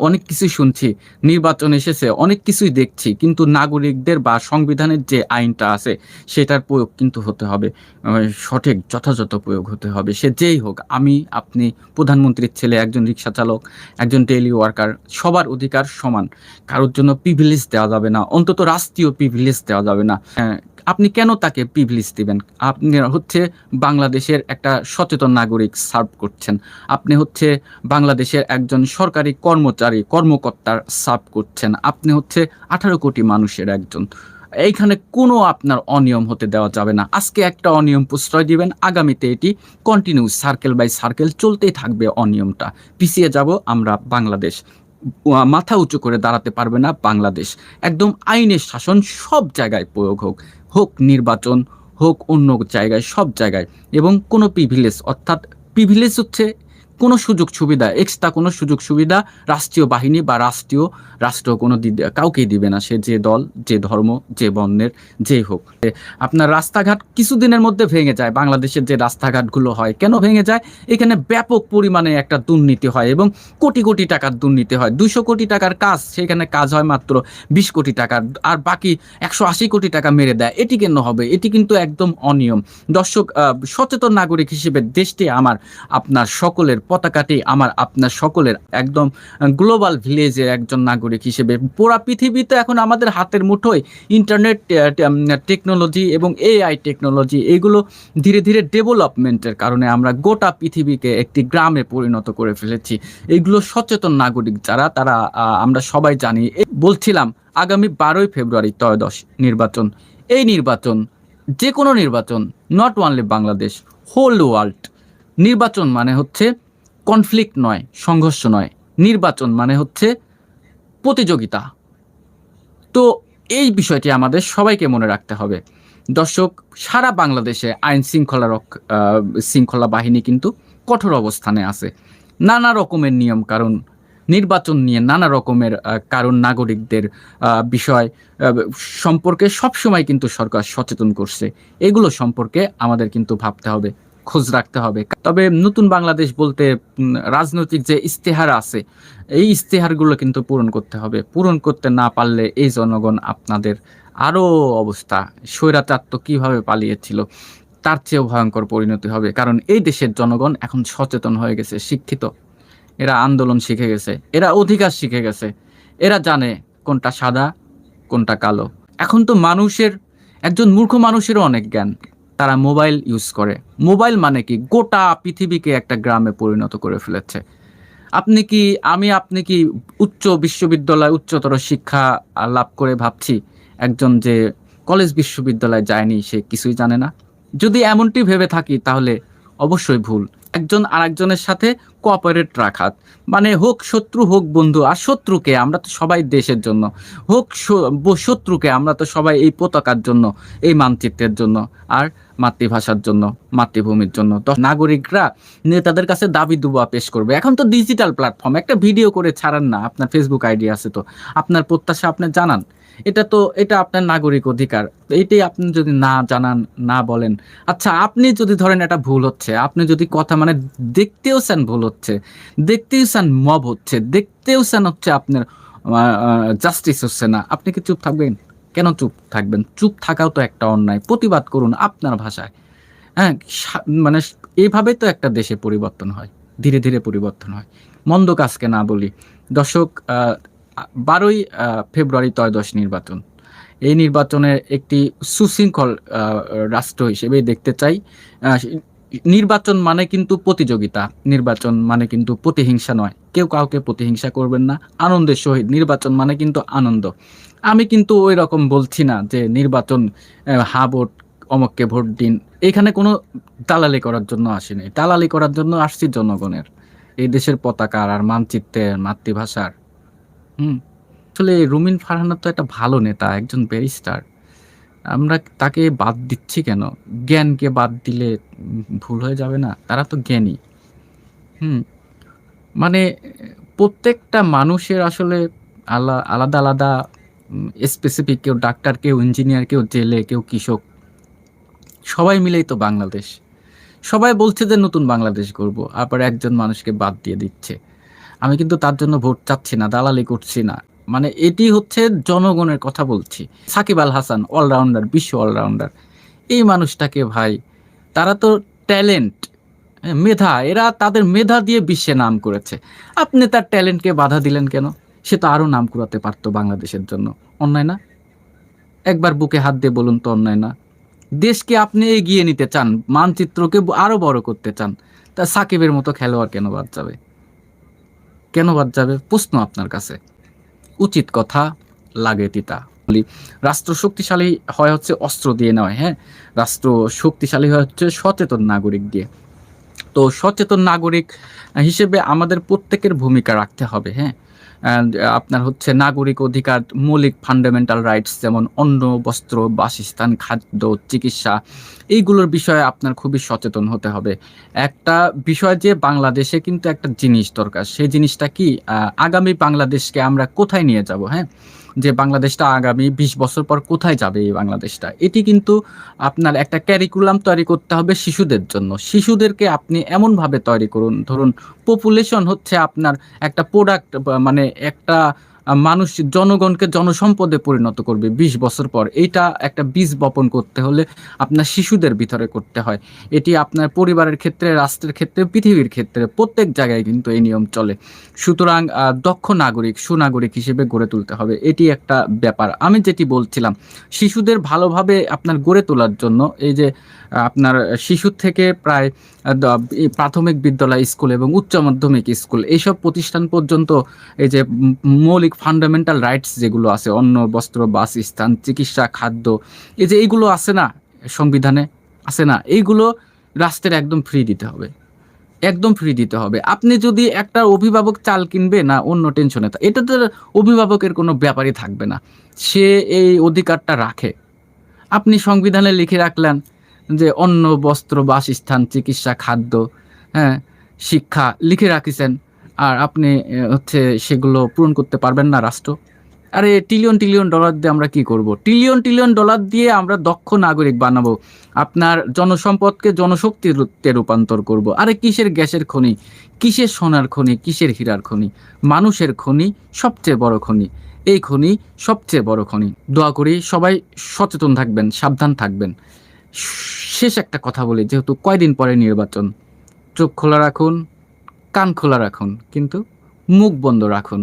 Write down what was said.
অনেক কিছুই শুনছি, নির্বাচন এসেছে, অনেক কিছুই দেখছি, কিন্তু নাগরিকদের বা সংবিধানের যে আইনটা আছে, সেটার প্রয়োগ কিন্তু হতে হবে সঠিক যথাযথ প্রয়োগ হতে হবে, সে যেই হোক, আমি, আপনি, প্রধানমন্ত্রীর ছেলে, একজন রিক্সা চালক, একজন ডেইলি ওয়ার্কার সবার অধিকার সমান, কারোর জন্য প্রিভিলেজ দেওয়া যাবে না, অন্তত রাষ্ট্রীয় প্রিভিলেজ দেওয়া যাবে না আপনি কেন তাকে প্রিভিলেজ দিবেন? আপনি হচ্ছে বাংলাদেশের একটা সচেতন নাগরিক সার্ভ করছেন। আপনি হচ্ছে বাংলাদেশের একজন সরকারি কর্মচারী, কর্মকর্তার সার্ভ করছেন। আপনি হচ্ছে আঠারো কোটি মানুষের একজন। এইখানে কোনো আপনার অনিয়ম হতে দেওয়া যাবে না। আজকে একটা অনিয়ম প্রশ্রয় দিবেন, আগামীতে এটি কন্টিনিউ সার্কেল বাই সার্কেল চলতেই থাকবে অনিয়মটা। পিছিয়ে যাব আমরা বাংলাদেশ। মাথা উঁচু করে দাঁড়াতে পারবে না বাংলাদেশ। একদম আইনের শাসন সব জায়গায় প্রয়োগ হোক হোক নির্বাচন, হোক অন্য জায়গায়, সব জায়গায়। এবং কোনো প্রিভিলেজ অর্থাৎ প্রিভিলেজ হচ্ছে কোনো সুযোগ সুবিধা এক্সট্রা কোনো সুযোগ সুবিধা, রাষ্ট্রীয় বাহিনী বা রাষ্ট্রীয়, রাষ্ট্র কোনো কাউকেই দিবে না। সে যে দল, যে ধর্ম, যে বর্ণের, যেই হোক। আপনার রাস্তাঘাট কিছুদিনের মধ্যে ভেঙে যায়। বাংলাদেশের যে রাস্তাঘাটগুলো হয়, কেন ভেঙে যায়? এখানে ব্যাপক পরিমাণে একটা দুর্নীতি হয় এবং কোটি কোটি টাকার দুর্নীতি হয়। দুশো কোটি টাকার কাজ, সেখানে কাজ হয় মাত্র বিশ কোটি টাকার। আর বাকি একশো আশি কোটি টাকা মেরে দেয়। এটি কেন হবে? এটি কিন্তু একদম অনিয়ম। দর্শক সচেতন নাগরিক হিসেবে দেশটি আমার, আপনার সকলের পতাকাটি আমার আপনার সকলের একদম গ্লোবাল ভিলেজের একজন নাগরিক হিসেবে। পুরা পৃথিবীতে এখন আমাদের হাতের মুঠোয় ইন্টারনেট টেকনোলজি এবং এআই টেকনোলজি এগুলো ধীরে ধীরে ডেভেলপমেন্টের কারণে আমরা গোটা পৃথিবীকে একটি গ্রামে পরিণত করে ফেলেছি। এইগুলো সচেতন নাগরিক যারা, তারা আমরা সবাই জানি। বলছিলাম আগামী বারোই ফেব্রুয়ারি ত্রয়োদশ নির্বাচন। এই নির্বাচন যে কোনো নির্বাচন not only Bangladesh whole world নির্বাচন মানে হচ্ছে কনফ্লিক্ট নয়, সংঘর্ষ নয়, নির্বাচন মানে হচ্ছে প্রতিযোগিতা। তো এই বিষয়টি আমাদের সবাইকে মনে রাখতে হবে। দর্শক, সারা বাংলাদেশে আইন শৃঙ্খলা শৃঙ্খলা বাহিনী কিন্তু কঠোর অবস্থানে আছে। নানা রকমের নিয়ম কারণ নির্বাচন নিয়ে নানা রকমের কারণ নাগরিকদের বিষয় সম্পর্কে সবসময় কিন্তু সরকার সচেতন করছে। এগুলো সম্পর্কে আমাদের কিন্তু ভাবতে হবে। খোঁজ রাখতে হবে। তবে নতুন বাংলাদেশ বলতে রাজনৈতিক যে ইস্তেহার আছে, এই ইস্তেহারগুলো কিন্তু পূরণ করতে হবে। পূরণ করতে না পারলে এই জনগণ আপনাদের আরও অবস্থা স্বৈরাচার তো কীভাবে পালিয়েছিল, তার চেয়েও ভয়ঙ্কর পরিণতি হবে। কারণ এই দেশের জনগণ এখন সচেতন হয়ে গেছে, শিক্ষিত। এরা আন্দোলন শিখে গেছে, এরা অধিকার শিখে গেছে। এরা জানে কোনটা সাদা, কোনটা কালো। এখন তো মানুষের, একজন মূর্খ মানুষেরও অনেক জ্ঞান। তারা মোবাইল ইউজ করে। মোবাইল মানে কি? গোটা পৃথিবীকে একটা গ্রামে পরিণত করে ফেলেছে। আপনি কি, আমি আপনি কি উচ্চ বিশ্ববিদ্যালয়, উচ্চতর শিক্ষা লাভ করে ভাবছি? একজন যে কলেজ বিশ্ববিদ্যালয়ে যায়নি, সে কিছুই জানে না। যদি এমনটি ভেবে থাকি, তাহলে অবশ্যই ভুল। একজন আরেকজনের সাথে কোঅপারেট রাখা। মানে হোক শত্রু, হোক বন্ধু, আর শত্রুকে আমরা তো সবাই দেশের জন্য। হোক শত্রুকে আমরা তো সবাই এই পতাকার জন্য, এই মানচিত্রের জন্য, আর মাতৃভাষার জন্য, মাতৃভূমির জন্য। তো নাগরিকরা নেতাদের কাছে দাবি দুবা পেশ করবে। এখন তো ডিজিটাল প্ল্যাটফর্ম একটা ভিডিও করে ছাড়ান না। আপনার ফেসবুক আইডি আছে তো। আপনার প্রত্যাশা আপনি জানান। এটা তো, এটা আপনার নাগরিক অধিকার। তো এটাই আপনি যদি না জানান, না বলেন। আচ্ছা আপনি যদি ধরেন এটা ভুল হচ্ছে, আপনি যদি কথা মানে দেখতেও চান ভুল হচ্ছে, দেখতেও চান মব হচ্ছে, দেখতেও চান হচ্ছে আপনার জাস্টিস হচ্ছে না, আপনি কি চুপ থাকবেন? কেন চুপ থাকবেন? চুপ থাকাও তো একটা অন্যায়। প্রতিবাদ করুন আপনার ভাষায়। হ্যাঁ মানে এইভাবে তো একটা দেশে পরিবর্তন হয়, ধীরে ধীরে পরিবর্তন হয়। মন্দ কাজকে না বলি। দর্শক বারোই ফেব্রুয়ারি ত্রয়োদশ নির্বাচন। এই নির্বাচনের একটি সুশৃঙ্খল রাষ্ট্র হিসেবে দেখতে চাই। নির্বাচন মানে কিন্তু প্রতিযোগিতা। নির্বাচন মানে কিন্তু প্রতিহিংসা নয়। কেউ কাউকে প্রতিহিংসা করবেন না। আনন্দের সহিত। নির্বাচন মানে কিন্তু আনন্দ। আমি কিন্তু ওই রকম বলছি না যে নির্বাচন হা ভোট, অমককে ভোট দিন। এখানে কোনো দালালি করার জন্য আসিনি। দালালি করার জন্য আসছি জনগণের। এই দেশের পতাকার আর মানচিত্রের মাতৃভাষার হুম। আসলে রুমিন ফারহানা তো একটা ভালো নেতা, একজন ব্যারিস্টার আমরা তাকে বাদ দিচ্ছি কেন? জ্ঞানকে বাদ দিলে ভুল হয়ে যাবে না? তারা তো জ্ঞানী। হুম। মানে প্রত্যেকটা মানুষের আসলে আলা, আলাদা আলাদা স্পেসিফিক কেউ ডাক্তার কেউ ইঞ্জিনিয়ার কেউ জেলে, কেউ কৃষক। সবাই মিলেই তো বাংলাদেশ। সবাই বলছে যে নতুন বাংলাদেশ করব আবার একজন মানুষকে বাদ দিয়ে দিচ্ছে। আমি কিন্তু তার জন্য ভোট চাচ্ছি না, দালালি করছি না। মানে এটি হচ্ছে জনগণের কথা বলছি। সাকিব আল হাসান অলরাউন্ডার বিশ্ব অলরাউন্ডার এই মানুষটাকে ভাই, তারা তো ট্যালেন্ট মেধা, এরা তাদের মেধা দিয়ে বিশ্বে নাম করেছে। আপনি তার ট্যালেন্টকে বাধা দিলেন কেন? সে তো আরও নাম কুড়াতে পারতো বাংলাদেশের জন্য। অন্যায় না? একবার বুকে হাত দিয়ে বলুন তো অন্যায় না। দেশকে আপনি এগিয়ে নিতে চান, মানচিত্রকে আরও বড় করতে চান, তা সাকিবের মতো খেলোয়াড় কেন বাদ যাবে? কেন বাদ যাবে? প্রশ্ন আপনার কাছে। উচিত কথা লাগে তিতা। বলি, রাষ্ট্র শক্তিশালী হয় হচ্ছে অস্ত্র দিয়ে নয় হ্যাঁ? রাষ্ট্র শক্তিশালী হয় হচ্ছে সচেতন নাগরিক দিয়ে। তো সচেতন নাগরিক হিসেবে আমাদের প্রত্যেকের ভূমিকা রাখতে হবে হ্যাঁ? আপনার হচ্ছে নাগরিক অধিকার, মৌলিক ফান্ডামেন্টাল রাইটস যেমন অন্ন, বস্ত্র, বাসস্থান, খাদ্য, চিকিৎসা, এইগুলোর বিষয়ে আপনার খুবই সচেতন হতে হবে। একটা বিষয় যে বাংলাদেশে কিন্তু একটা জিনিস দরকার, সেই জিনিসটা কি আগামী বাংলাদেশকে আমরা কোথায় নিয়ে যাব হ্যাঁ? যে বাংলাদেশটা আগামী বিশ বছর পর কোথায় যাবে এই বাংলাদেশটা, এটি কিন্তু আপনার একটা ক্যারিকুলাম তৈরি করতে হবে শিশুদের জন্য। শিশুদেরকে আপনি এমনভাবে তৈরি করুন, ধরুন পপুলেশন হচ্ছে আপনার একটা প্রোডাক্ট মানে একটা মানুষ জনগণকে জনসম্পদে পরিণত করবে বিশ বছর পর। এইটা একটা বীজ বপন করতে হলে আপনার শিশুদের ভিতরে করতে হয়। এটি আপনার পরিবারের ক্ষেত্রে, রাষ্ট্রের ক্ষেত্রে, পৃথিবীর ক্ষেত্রে, প্রত্যেক জায়গায় কিন্তু এই নিয়ম চলে। সুতরাং দক্ষ নাগরিক, সুনাগরিক হিসেবে গড়ে তুলতে হবে। এটি একটা ব্যাপার। আমি যেটি বলছিলাম, শিশুদের ভালোভাবে আপনার গড়ে তোলার জন্য এই যে আপনার শিশুর থেকে প্রায় প্রাথমিক বিদ্যালয়, স্কুল এবং উচ্চ মাধ্যমিক স্কুল, এইসব প্রতিষ্ঠান পর্যন্ত এই যে, উম মৌলিক ফান্ডামেন্টাল রাইটস যেগুলো আছে, অন্ন, বস্ত্র বাসস্থান চিকিৎসা, খাদ্য, এই যে এইগুলো আছে না, সংবিধানে আছে না, এইগুলো রাষ্ট্রের একদম ফ্রি দিতে হবে। একদম ফ্রি দিতে হবে। আপনি যদি একটা অভিভাবক চাল কিনবে না, অন্য টেনশনে এটা তো অভিভাবকের কোনো ব্যাপারই থাকবে না। সে এই অধিকারটা রাখে। আপনি সংবিধানে লিখে রাখলেন যে অন্ন, বস্ত্র বাসস্থান চিকিৎসা, খাদ্য হ্যাঁ শিক্ষা লিখে রাখিছেন। আর আপনি হচ্ছে সেগুলো পূরণ করতে পারবেন না রাষ্ট্র। আরে ট্রিলিয়ন ট্রিলিয়ন ডলার দিয়ে আমরা কি করব? ট্রিলিয়ন ট্রিলিয়ন ডলার দিয়ে আমরা দক্ষ নাগরিক বানাবো। আপনার জনসম্পদকে জনশক্তিতে রূপান্তর করব। আরে, কিসের গ্যাসের খনি? কিসের সোনার খনি? কিসের হীরার খনি? মানুষের খনি সবচেয়ে বড় খনি। এই খনি সবচেয়ে বড় খনি। দোয়া করি সবাই সচেতন থাকবেন, সাবধান থাকবেন। শেষ একটা কথা বলি, যেহেতু কয়দিন পরে নির্বাচন। চোখ খোলা রাখুন। কান খোলা রাখুন কিন্তু মুখ বন্ধ রাখুন।